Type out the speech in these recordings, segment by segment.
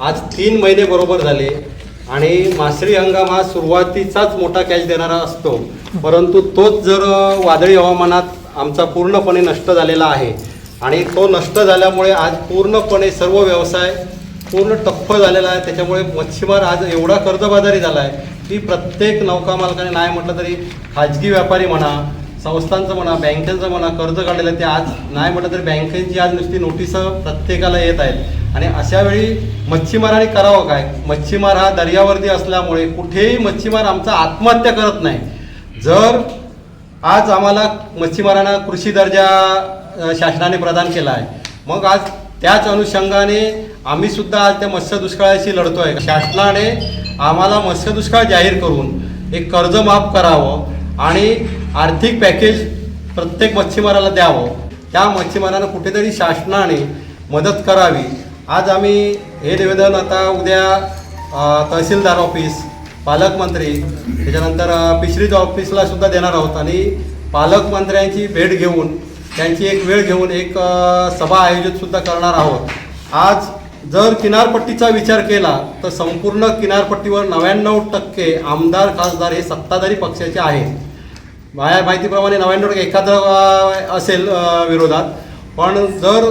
आज तीन महिने बरोबर झाले आणि मासळी हंगाम हा सुरुवातीचाच मोठा कॅच देणारा असतो. परंतु तोच जर वादळी हवामानात आमचा पूर्णपणे नष्ट झालेला आहे आणि तो नष्ट झाल्यामुळे आज पूर्णपणे सर्व व्यवसाय पूर्ण टप्प झालेला आहे. त्याच्यामुळे मच्छीमार आज एवढा कर्जबाजारी झाला आहे की प्रत्येक नौका मालकाने नाही म्हटलं तरी खाजगी व्यापारी म्हणा संस्थांचं म्हणा बँकेचं म्हणा कर्ज काढलेलं आहे ते आज नाही म्हटलं तर बँकेची आज नुसती नोटीस प्रत्येकाला येत आहेत. आणि अशा वेळी मच्छीमाराने करावं काय? मच्छीमार हा दर्यावरती असल्यामुळे कुठेही मच्छीमार आमचा आत्महत्या करत नाही. जर आज आम्हाला मच्छीमारांना कृषी दर्जा शासनाने प्रदान केला आहे मग आज त्याच अनुषंगाने आम्ही सुद्धा आज त्या मत्स्य दुष्काळाशी लढतो आहे शासनाने आम्हाला मत्स्य दुष्काळ जाहीर करून एक कर्ज माफ करावं. आणि आर्थिक पॅकेज प्रत्येक मच्छीमाराला द्यावं. त्या मच्छीमारांना कुठेतरी शासनाने मदत करावी. आज आम्ही हे निवेदन आता उद्या तहसीलदार ऑफिस पालकमंत्री त्याच्यानंतर फिशरीज ऑफिसला सुद्धा देणार आहोत. आणि पालकमंत्र्यांची भेट घेऊन त्यांची एक वेळ घेऊन एक सभा आयोजित सुद्धा करणार आहोत. आज जर किनारपट्टीचा विचार केला तर संपूर्ण किनारपट्टीवर नव्याण्णव टक्के आमदार खासदार हे सत्ताधारी पक्षाचे आहेत. माझ्या माहितीप्रमाणे नव्याण्णव टक्के एखादं असेल विरोधात. पण जर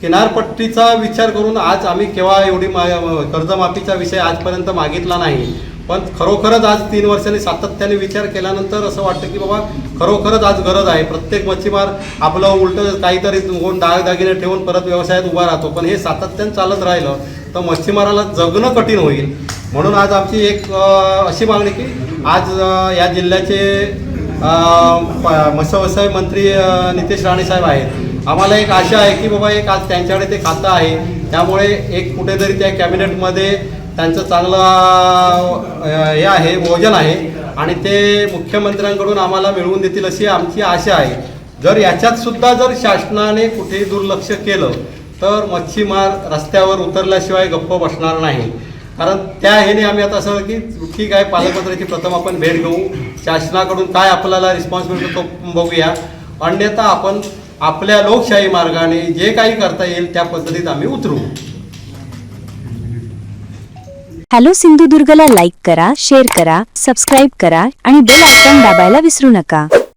किनारपट्टीचा विचार करून आज आम्ही केव्हा एवढी मा कर्जमाफीचा विषय आजपर्यंत मागितला नाही पण खरोखरच आज तीन वर्षांनी सातत्याने विचार केल्यानंतर असं वाटतं की बाबा खरोखरच आज गरज आहे. प्रत्येक मच्छीमार आपलं उलटं काहीतरी कोण दागदागिने ठेवून परत व्यवसायात उभा राहतो. पण हे सातत्यानं चालत राहिलं तर मच्छीमाराला जगणं कठीण होईल. म्हणून आज आमची एक अशी मागणी की आज या जिल्ह्याचे अ, मत्स्य व्यवसाय मंत्री नितेश राणे साहेब आहेत. आम्हाला एक आशा आहे की बाबा एक आज त्यांच्याकडे ते खातं आहे. त्यामुळे एक कुठेतरी त्या कॅबिनेटमध्ये त्यांचं चांगलं हे आहे भोजन आहे. आणि ते मुख्यमंत्र्यांकडून आम्हाला मिळवून देतील अशी आमची आशा आहे. जर याच्यात सुद्धा जर शासनाने कुठेही दुर्लक्ष केलं तर मच्छीमार रस्त्यावर उतरल्याशिवाय गप्प बसणार नाही. कारण त्या ह्याने आम्ही आता असं की ठीक आहे पालकमंत्र्याची प्रथम आपण भेट घेऊ. शासनाकडून काय आपल्याला रिस्पॉन्स मिळतो तो बघूया. अन्यथा आपण आपल्या लोकशाही मार्गाने जे काही करता येईल त्या पद्धतीत आम्ही उतरू. हॅलो सिंधुदुर्गला लाईक करा शेअर करा सबस्क्राईब करा आणि बेल आयकॉन दाबायला विसरू नका.